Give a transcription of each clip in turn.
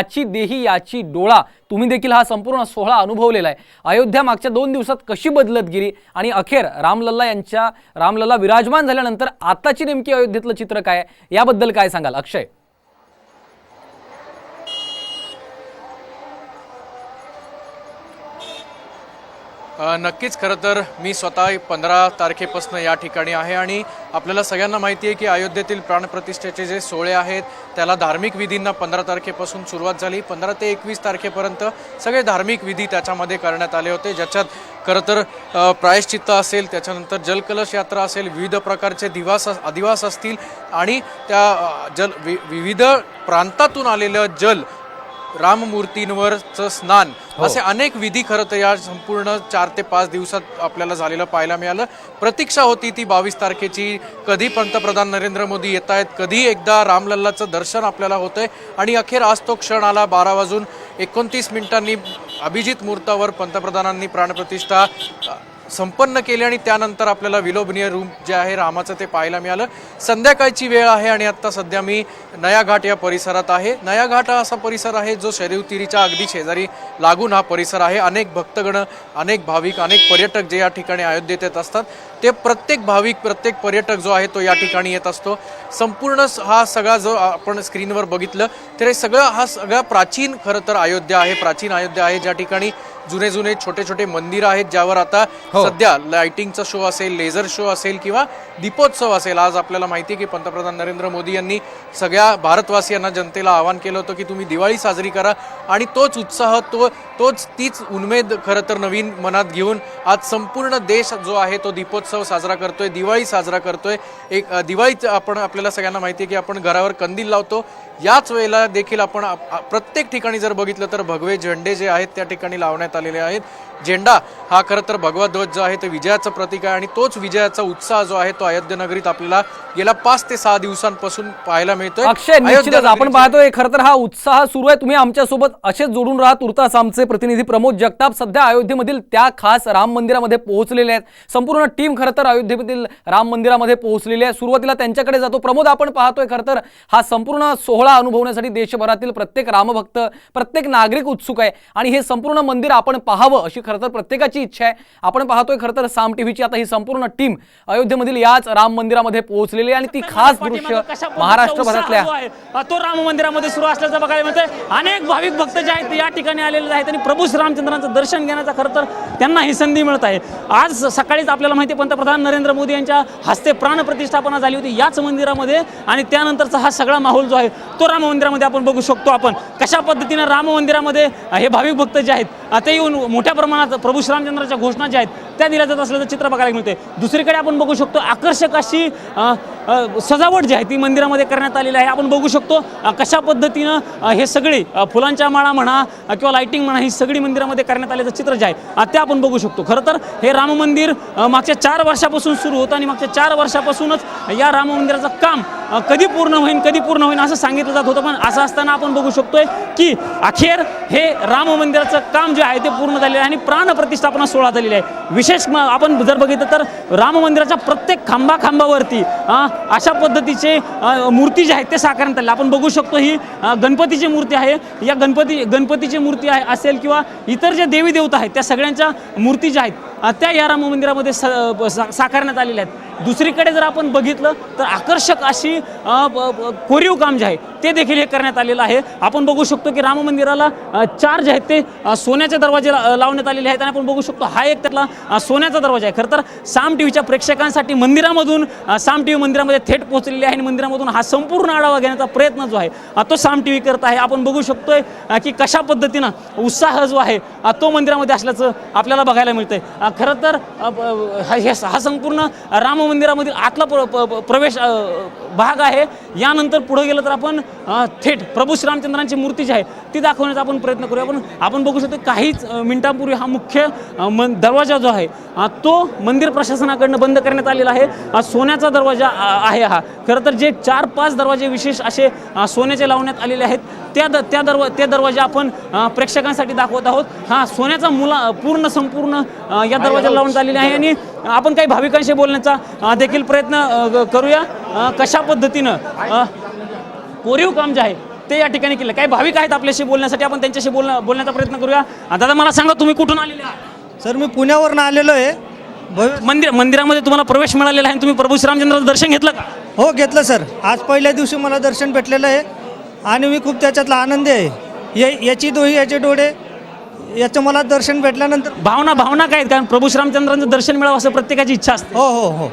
याची देही याची डोळा. तुम्ही देखील हा संपूर्ण सोहळा अनुभवलेला आहे. अयोध्या मागच्या दोन दिवसात कशी बदलत गेली? आणि अखेर रामलल्ला यांच्या रामलल्ला विराजमान झाल्यानंतर आताची नेमकी अयोध्येतलं चित्र काय याबद्दल काय सांगाल? अक्षय. नक्कीच खरं तर मी स्वतः पंधरा तारखेपासून या ठिकाणी आहे आणि आपल्याला सगळ्यांना माहिती आहे की अयोध्येतील प्राणप्रतिष्ठेचे जे सोहळे आहेत त्याला धार्मिक विधींना पंधरा तारखेपासून सुरुवात झाली. पंधरा ते एकवीस तारखेपर्यंत सगळे धार्मिक विधी त्याच्यामध्ये करण्यात आले होते. ज्याच्यात खरं तर प्रायश्चित्त असेल त्याच्यानंतर जलकलश यात्रा असेल विविध प्रकारचे दिवास अधिवास असतील आणि त्या जल वि विविध प्रांतातून आलेलं जल राममूर्तींवरचं स्नान. असे अनेक विधी खरं तर या संपूर्ण चार ते पाच दिवसात आपल्याला झालेलं पाहायला मिळालं. प्रतीक्षा होती ती बावीस तारखेची. कधी पंतप्रधान नरेंद्र मोदी येत आहेत कधी एकदा रामलल्लाचं दर्शन आपल्याला होतंय. आणि अखेर आज तो क्षण आला बारा वाजून एकोणतीस मिनिटांनी अभिजित मुहूर्तावर पंतप्रधानांनी प्राणप्रतिष्ठा. संपन्न केली आणि त्यानंतर आपल्याला विलोभनीय रूम जे आहे रामाचं ते पाहायला मिळालं. संध्याकाळची वेळ आहे आणि आत्ता सध्या मी नयाघाट या परिसरात आहे. नयाघाट हा असा परिसर आहे जो शरीवतिरीच्या अगदी शेजारी लागून हा परिसर आहे. अनेक भक्तगण अनेक भाविक अनेक पर्यटक जे या ठिकाणी अयोध्येत येत असतात. ते प्रत्येक भाविक प्रत्येक पर्यटक जो आहे तो या ठिकाणी येत असतो. संपूर्ण हा सगळा जो आपण स्क्रीनवर बघितलं तर हे सगळं हा सगळा प्राचीन खरं तर अयोध्या आहे. प्राचीन अयोध्या आहे ज्या ठिकाणी जुने जुने छोटे छोटे मंदिर आहेत ज्यावर आता सध्या लाइटिंगचा शो असेल लेझर शो असेल किंवा दीपोत्सव असेल. आज आपल्याला माहिती आहे की पंतप्रधान नरेंद्र मोदी यांनी सगळ्या भारतवासियांना जनतेला आवाहन केलं होतं की तुम्ही दिवाळी साजरी करा आणि तोच उत्साह तो तोच तीच उन्मेद खरं तर नवीन मनात घेऊन आज संपूर्ण देश जो आहे तो दीपोत्सव उत्सव साजरा करतोय दिवाळी साजरा करतोय. एक अ, दिवाळीत आपण आपल्याला सगळ्यांना माहिती आहे की आपण घरावर कंदील लावतो. याच वेळेला देखील आपण प्रत्येक ठिकाणी जर बघितलं तर भगवे झेंडे जे आहेत त्या ठिकाणी लावण्यात आलेले आहेत. झेंडा हा खरं तर भगवा ध्वज जो आहे ते विजयाचं प्रतीक आहे आणि तोच विजयाचा उत्साह जो आहे तो अयोध्या नगरीत आपल्याला गेल्या पाच ते सहा दिवसांपासून पाहायला मिळतोय. अक्षय निश्चितच. आपण पाहतोय खरं तर हा उत्साह सुरू आहे. तुम्ही आमच्यासोबत असेच जोडून राहा. तुर्तास आमचे प्रतिनिधी प्रमोद जगताप सध्या अयोध्येमधील त्या खास राम मंदिरामध्ये पोहोचलेले आहेत. संपूर्ण टीम खरं तर अयोध्येमधील राम मंदिरामध्ये पोहोचलेली आहे. सुरुवातीला त्यांच्याकडे जातो. प्रमोद आपण पाहतोय खरं तर हा संपूर्ण सोहळा अनुभवण्यासाठी देशभरातील प्रत्येक रामभक्त प्रत्येक नागरिक उत्सुक आहे. आणि हे संपूर्ण मंदिर आपण पाहावं अशी खरं तर प्रत्येकाची इच्छा आहे. आपण पाहतोय खरं तर साम टीव्हीची आता ही संपूर्ण टीम अयोध्येमधील याच राम मंदिरामध्ये पोहोचलेली आहे. आणि ती खास दृश्य महाराष्ट्रभरातल्या तो राम मंदिरामध्ये सुरू असल्याचं बघायला मिळतंय. अनेक भाविक भक्त जे आहेत या ठिकाणी आलेले आहेत. आणि प्रभू श्रीरामचंद्रांचं दर्शन घेण्याचा खरं तर त्यांना ही संधी मिळत आहे. आज सकाळीच आपल्याला माहिती पंतप्रधान नरेंद्र मोदी यांच्या हस्ते प्राण प्रतिष्ठापना झाली होती याच मंदिरामध्ये. आणि त्यानंतरचा हा सगळा माहोल जो आहे तो राम मंदिरामध्ये आपण बघू शकतो. आपण कशा पद्धतीनं राम मंदिरामध्ये हे भाविक भक्त जे आहेत ते येऊन मोठ्या प्रमाणात प्रभू श्रीरामचंद्राच्या घोषणा ज्या आहेत त्या दिल्या जात असल्याचं चित्र बघायला मिळते दुसरीकडे आपण बघू शकतो आकर्षक अशी सजावट जी आहे ती मंदिरामध्ये करण्यात आलेली आहे. आपण बघू शकतो कशा पद्धतीनं हे सगळी फुलांच्या माळा म्हणा किंवा लाईटिंग म्हणा ही सगळी मंदिरामध्ये करण्यात आल्याचं चित्र जे आहे ते आपण बघू शकतो. खरं तर हे राम मंदिर मागच्या चार वर्षापासून सुरू होतं आणि मागच्या चार वर्षापासूनच या राम मंदिराचं काम कधी पूर्ण होईल कधी पूर्ण होईल असं सांगितलं जात होतं. पण असं असताना आपण बघू शकतोय की अखेर हे राम मंदिराचं काम जे आहे ते पूर्ण झालेलं आहे आणि प्राणप्रतिष्ठापना सोहळा झालेली आहे. विशेष आपण जर बघितलं तर राम मंदिराच्या प्रत्येक खांबा खांबावरती अशा पद्धतीचे मूर्ती जे आहेत ते साकारण्यात आले आपण बघू शकतो ही गणपतीची मूर्ती आहे. या गणपती गणपतीची मूर्ती आहे असेल किंवा इतर जे देवी देवता आहेत त्या सगळ्यांच्या मूर्ती ज्या आहेत त्या या राम मंदिरामध्ये स सा- साकारण्यात आलेल्या आहेत. दुसरीकडे जर आपण बघितलं तर आकर्षक अशी कोरीव काम जे आहे ते देखील हे करण्यात आलेलं आहे. आपण बघू शकतो की राम मंदिराला चार जे आहेत ते सोन्याचे दरवाजे लावण्यात आलेले आहेत. आणि आपण बघू शकतो हा एक त्यातला सोन्याचा दरवाजा आहे. खरं तर साम टी व्हीच्या प्रेक्षकांसाठी मंदिरामधून साम टी व्ही मंदिरामध्ये थेट पोहोचलेली आहे. आणि मंदिरामधून हा संपूर्ण आढावा घेण्याचा प्रयत्न जो आहे तो साम टी व्ही करत आहे. आपण बघू शकतोय की कशा पद्धतीनं उत्साह जो आहे तो मंदिरामध्ये असल्याचं आपल्याला बघायला मिळतंय. खरं तर हा हे- हा संपूर्ण राम मंदिरामधील आतला प्र- प- प्रवेश भाग आहे. यानंतर पुढे गेलं तर आपण थेट प्रभू श्रीरामचंद्रांची मूर्ती जी आहे ती दाखवण्याचा आपण प्रयत्न करूया. आपण आपण बघू शकतो काहीच मिनिटांपूर्वी हा मुख्य मन दरवाजा जो आहे तो मंदिर प्रशासनाकडनं बंद करण्यात आलेला आहे. सोन्याचा दरवाजा आहे हा. खरं तर जे चार पाच दरवाजे विशेष असे सोन्याचे लावण्यात आलेले आहेत त्या द त्या दरवा ते दरवाजे आपण प्रेक्षकांसाठी दाखवत आहोत. हा सोन्याचा मुला पूर्ण संपूर्ण या दरवाजाला लावण्यात आलेले आहे आणि आपण काही भाविकांशी बोलण्याचा देखील प्रयत्न करूया. कशा पद्धतीनं कोरीव काम जे आहे ते या ठिकाणी केलं. काही भाविक आहेत आपल्याशी बोलण्यासाठी आपण त्यांच्याशी बोलण्या बोलण्याचा प्रयत्न करूया. दादा मला सांगा तुम्ही कुठून आलेले आहात? सर मी पुण्यावरून आलेलो आहे. मंदिर मंदिरामध्ये तुम्हाला प्रवेश मिळालेला आहे तुम्ही प्रभू श्रीरामचंद्राचं दर्शन घेतलं का? हो घेतलं सर. आज पहिल्या दिवशी मला दर्शन भेटलेलं आहे. आणि मी खूप त्याच्यातला आनंदी आहे. ये याची दोही याचे डोळे याचं मला दर्शन भेटल्यानंतर भावना भावना काय आहेत? कारण प्रभू श्रीरामचंद्रांचं दर्शन मिळावं असं प्रत्येकाची इच्छा असते. हो हो हो.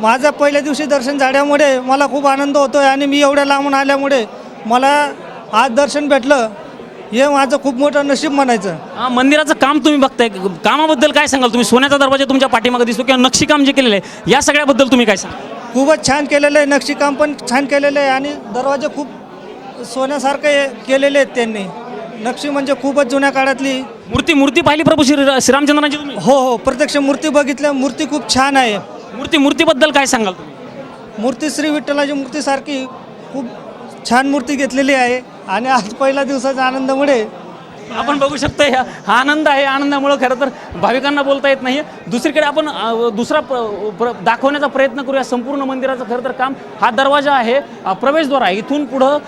माझं पहिल्या दिवशी दर्शन झाल्यामुळे मला खूप आनंद होतो आहे आणि मी एवढ्या लांबून आल्यामुळे मला आज दर्शन भेटलं. हे माझं खूप मोठं नशीब म्हणायचं. हा, मंदिराचं काम तुम्ही बघताय. कामाबद्दल काय सांगाल तुम्ही? सोन्याचा दरवाजा तुमच्या पाठीमागे दिसतो किंवा नक्षीकाम जे केलेलं आहे या सगळ्याबद्दल तुम्ही काय सांगा खूपच छान केलेलं आहे. नक्षीकाम पण छान केलेलं आहे आणि दरवाजे खूप सोन्यासारखे केलेले आहेत त्यांनी. नक्षी म्हणजे खूपच जुन्या काळातली मूर्ती मूर्ती पाहिली प्रभू श्री श्रीरामचंद्रांची तुम्ही? हो हो प्रत्यक्ष मूर्ती बघितल्या. मूर्ती खूप छान आहे. मूर्ती मूर्तीबद्दल काय सांगाल तुम्ही? मूर्ती श्री विठ्ठलाची मूर्तीसारखी खूप छान मूर्ती घेतलेली आहे. आणि आज पहिल्या दिवसाच्या आनंदामुळे आपण बघू शकतो ह्या हा आनंद आहे. आनंदामुळं खरं तर भाविकांना बोलता येत नाही दुसरीकडे आपण दुसरा प- प्र- दाखवण्याचा प्रयत्न करूया. संपूर्ण मंदिराचं खरं तर काम हा दरवाजा आहे प्रवेशद्वार आहे. इथून पुढं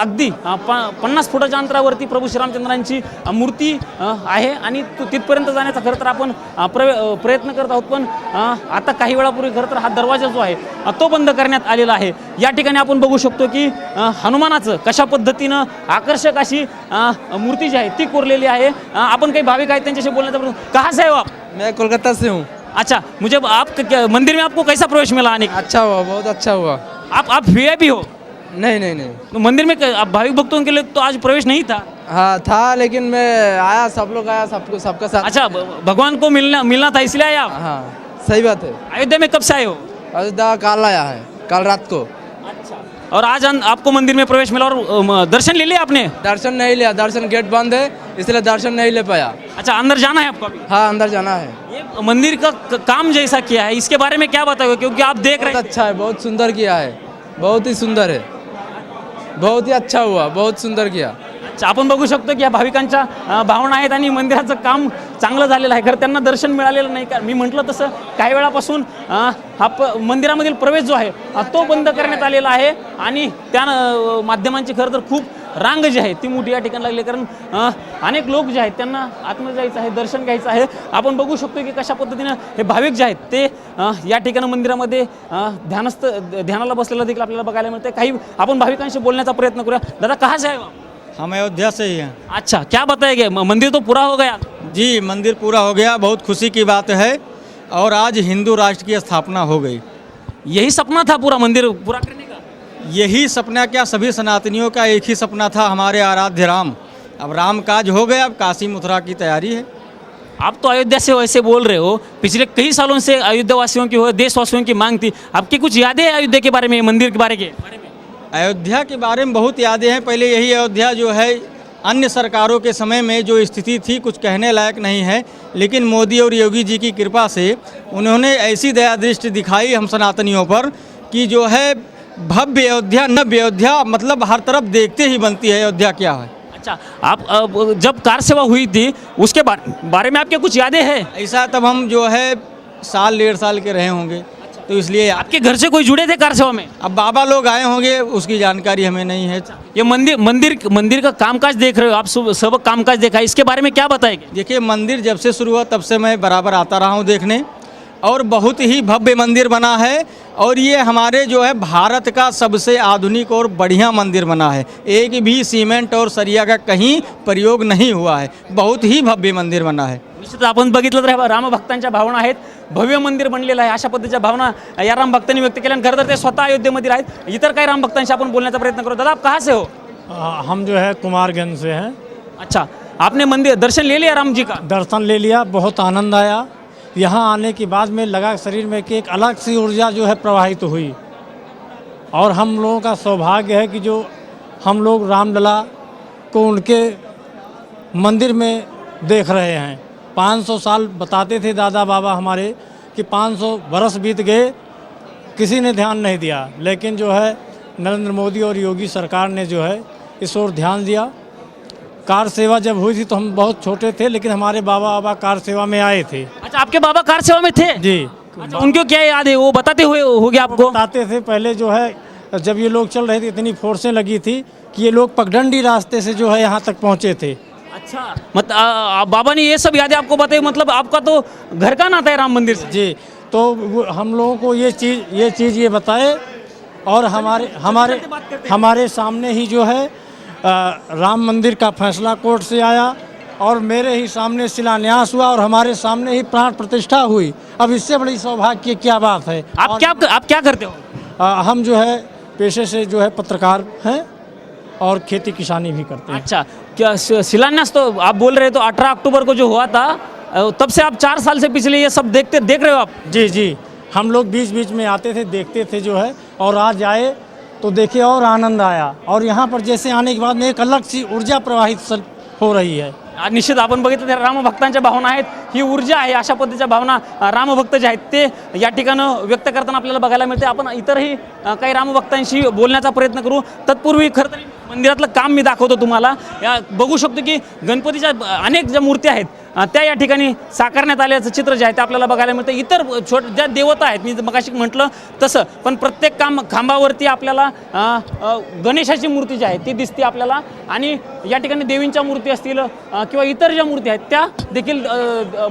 अगदी प पन्नास फुटाच्या अंतरावरती प्रभू श्रीरामचंद्रांची मूर्ती आहे. आणि तो- तिथपर्यंत जाण्याचा खरं तर आपण प्रवे प्रयत्न करत आहोत. पण आता काही वेळापूर्वी खरं तर हा दरवाजा जो आहे तो बंद करण्यात आलेला आहे. या ठिकाणी आपण बघू शकतो की हनुमानाचं कशा पद्धतीनं आकर्षक अशी मूर्ती जी आहे ती कोरलेली आहे. आपण काही भाविक आहेत त्यांच्याशी बोलण्याचा प्रयत्न कहाँ से हो आप? मैं कोलकाता से हूँ। अच्छा मुझे आप मंदिर में आपको कैसा प्रवेश मिला आने का अच्छा हुआ बहुत अच्छा हुआ। आप आप वी हो? नहीं नहीं नहीं। तो मंदिर में क- आप भाविक भक्तों के लिए तो आज प्रवेश नहीं था? हाँ था लेकिन मैं आया सब लोग आया सबको सबका साथ। अच्छा भ- भगवान को मिलना मिलना था इसलिए आए आप? हाँ सही बात है। अयोध्या में कब से आए हो? अयोध्या काल आया है कल रात को। और आज आपको मंदिर में प्रवेश मिला और दर्शन ले लिया आपने? दर्शन नहीं लिया दर्शन गेट बंद है इसलिए दर्शन नहीं ले पाया। अच्छा अंदर जाना है आपको अभी? हाँ अंदर जाना है। ये मंदिर का काम जैसा किया है इसके बारे में क्या बताओगे? क्योंकि आप देख रहे हैं अच्छा है बहुत सुंदर किया है बहुत ही सुंदर है। बहुत ही अच्छा हुआ बहुत सुंदर किया। अच्छा, आपण बघू शकतो की या भाविकांच्या भावना आहेत आणि मंदिराचं काम चांगलं झालेलं आहे. खरं त्यांना दर्शन मिळालेलं नाही. का मी म्हटलं तसं काही वेळापासून हा प मंदिरामधील प्रवेश जो आहे तो बंद करण्यात आलेला आहे. आणि त्या माध्यमांची खरं तर खूप रांग जी आहे ती मोठी या ठिकाणी लागली. कारण अनेक लोक जे आहेत त्यांना आतमध्ये जायचं आहे दर्शन घ्यायचं आहे. आपण बघू शकतो की कशा पद्धतीनं हे भाविक जे आहेत ते या ठिकाणी मंदिरामध्ये ध्यानस्थ ध्यानाला बसलेलं देखील आपल्याला बघायला मिळते काही आपण भाविकांशी बोलण्याचा प्रयत्न करूया. दादा कहा से आहे आप? हम अयोध्या से ही हैं। अच्छा क्या बताएंगे म- मंदिर तो पूरा हो गया. जी मंदिर पूरा हो गया बहुत खुशी की बात है और आज हिंदू राष्ट्र की स्थापना हो गई। यही सपना था पूरा मंदिर पूरा करने का? यही सपना क्या सभी सनातनियों का एक ही सपना था हमारे आराध्य राम। अब राम काज हो गया अब काशी मथुरा की तैयारी है। आप तो अयोध्या से वैसे बोल रहे हो पिछले कई सालों से अयोध्या वासियों की हो देशवासियों की मांग थी। आपकी कुछ यादें हैं अयोध्या के बारे में मंदिर के बारे के? बारे में अयोध्या के बारे में बहुत यादें हैं पहले यही अयोध्या जो है अन्य सरकारों के समय में जो स्थिति थी कुछ कहने लायक नहीं है लेकिन मोदी और योगी जी की कृपा से उन्होंने ऐसी दया दृष्टि दिखाई हम सनातनियों पर कि जो है भव्य अयोध्या नव्य अयोध्या मतलब हर तरफ़ देखते ही बनती है अयोध्या क्या है। अच्छा आप जब कार सेवा हुई थी उसके बारे बारे में आपके कुछ यादें हैं? ऐसा तब हम जो है साल डेढ़ साल के रहे होंगे। तो इसलिए आपके घर से कोई जुड़े थे कार सेवा में? अब बाबा लोग आए होंगे उसकी जानकारी हमें नहीं है। ये मंदिर मंदिर मंदिर का कामकाज देख रहे हो आप सब सब कामकाज देखा है। इसके बारे में क्या बताएँगे? देखिए मंदिर जब से शुरू हुआ तब से मैं बराबर आता रहा हूँ देखने। और बहुत ही भव्य मंदिर बना है और ये हमारे जो है भारत का सबसे आधुनिक और बढ़िया मंदिर बना है। एक भी सीमेंट और सरिया का कहीं प्रयोग नहीं हुआ है। बहुत ही भव्य मंदिर बना है। निश्चित आपण बघितलं तर रामभक्तांच्या भावना आहेत. भव्य मंदिर बनलेलं आहे अशा पद्धतीच्या भावना या रामभक्तांनी व्यक्त केल्या. खरं तर ते स्वतः अयोध्येमध्ये आहेत इतर काही रामभक्तांशी आपण बोलण्याचा प्रयत्न करू. दादा आप कहाँ से हो? आ, हम जो है कुमारगंज से हैं। अच्छा. आपने मंदिर दर्शन ले लिया राम जी का? दर्शन ले लिया बहुत आनंद आया। यहाँ आने के बाद में लगा शरीर में कि एक अलग सी ऊर्जा जो है प्रवाहित हुई। और हम लोगों का सौभाग्य है कि जो हम लोग रामलला को उनके मंदिर में देख रहे हैं। 500 साल बताते थे दादा बाबा हमारे कि 500 बरस बीत गए किसी ने ध्यान नहीं दिया। लेकिन जो है नरेंद्र मोदी और योगी सरकार ने जो है इस ओर ध्यान दिया। कार सेवा जब हुई थी तो हम बहुत छोटे थे लेकिन हमारे बाबा बाबा कार सेवा में आए थे। अच्छा आपके बाबा कार सेवा में थे? जी। अच्छा उनको क्या याद है? वो बताते हुए हो गया आपको बताते थे पहले जो है जब ये लोग चल रहे थे इतनी फोर्सें लगी थी कि ये लोग पगडंडी रास्ते से जो है यहाँ तक पहुँचे थे। अच्छा। मत आ, आ, बाबा ने ये सब यादें आपको बताई मतलब आपका तो घर का नाता है राम मंदिर से। जी तो हम लोगों को ये चीज़ ये चीज़ ये बताए और हमारे हमारे हमारे सामने ही जो है अ, राम मंदिर का फैसला कोर्ट से आया और मेरे ही सामने शिलान्यास हुआ और हमारे सामने ही प्राण प्रतिष्ठा हुई। अब इससे बड़ी सौभाग्य की क्या बात है? आप क्या आप क्या करते हो? अ, हम जो है पेशे से जो है पत्रकार हैं और खेती किसानी भी करते हैं। अच्छा क्या शिलान्यास तो आप बोल रहे तो 18 अक्टूबर को जो हुआ था तब से आप चार साल से पिछले ये सब देखते देख रहे हो आप? जी जी। हम लोग बीच बीच में आते थे देखते थे जो है और आज आए तो देखे और आनंद आया। और यहाँ पर जैसे आने के बाद में एक अलग सी ऊर्जा प्रवाहित हो रही है। निश्चित आपण बघितलं त्या रामभक्तांच्या भावना आहेत ही ऊर्जा आहे अशा पद्धतीच्या भावना रामभक्त जे आहेत ते या ठिकाणं व्यक्त करताना आपल्याला बघायला मिळते. आपण इतरही अ, काही रामभक्तांशी बोलण्याचा प्रयत्न करू. तत्पूर्वी खरं तर मंदिरातलं काम मी दाखवतो तुम्हाला. या बघू शकतो की गणपतीच्या अनेक ज्या मूर्त्या आहेत त्या या ठिकाणी साकारण्यात आल्याचं चित्र जे आहे ते आपल्याला बघायला मिळतं. इतर छोट ज्या देवता आहेत मी मगाशी म्हटलं तसं पण प्रत्येक काम खांबावरती आपल्याला गणेशाची मूर्ती जी आहे ती दिसते आपल्याला. आणि या ठिकाणी देवींच्या मूर्ती असतील किंवा इतर ज्या मूर्ती आहेत त्या देखील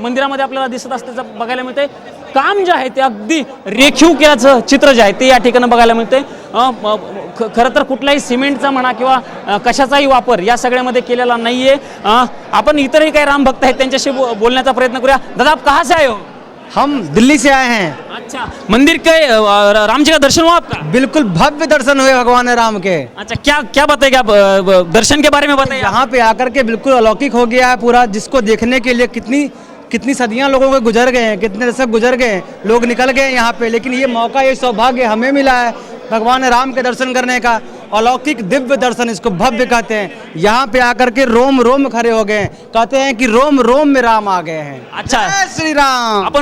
मंदिरामध्ये आपल्याला दिसत असल्याचं बघायला मिळते काम जे आहे ते अगदी रेखीव केल्याचं चित्र जे आहे ते या ठिकाणी बघायला मिळते खरं तर कुठलाही सिमेंटचा म्हणा किंवा कशाचाही वापर या सगळ्यामध्ये केलेला नाहीये. अ, आपण इतरही काही राम भक्त आहेत त्यांच्याशी बोलण्याचा प्रयत्न करूया. दादा आप कहाँ से आए हो? हम दिल्ली से आए हैं। अच्छा मंदिर के राम जी का दर्शन हुआ आपका? बिल्कुल भव्य दर्शन हुए भगवान राम के। अच्छा क्या क्या बताएगा आप दर्शन के बारे में बताइए यहाँ पे आकर के बिल्कुल अलौकिक हो गया है पूरा जिसको देखने के लिए कितनी कितनी सदियां लोगों के गुजर गए हैं कितने दशक गुजर गए हैं, लोग निकल गए हैं यहाँ पे लेकिन ये मौका ये सौभाग्य हमें मिला है। भगवान राम के दर्शन करने का अलौकिक दिव्य दर्शन इसको भव्य कहते हैं। यहाँ पे आकर के रोम रोम खड़े हो गए कहते हैं कि रोम रोम में राम आ गए हैं। अच्छा। श्री राम।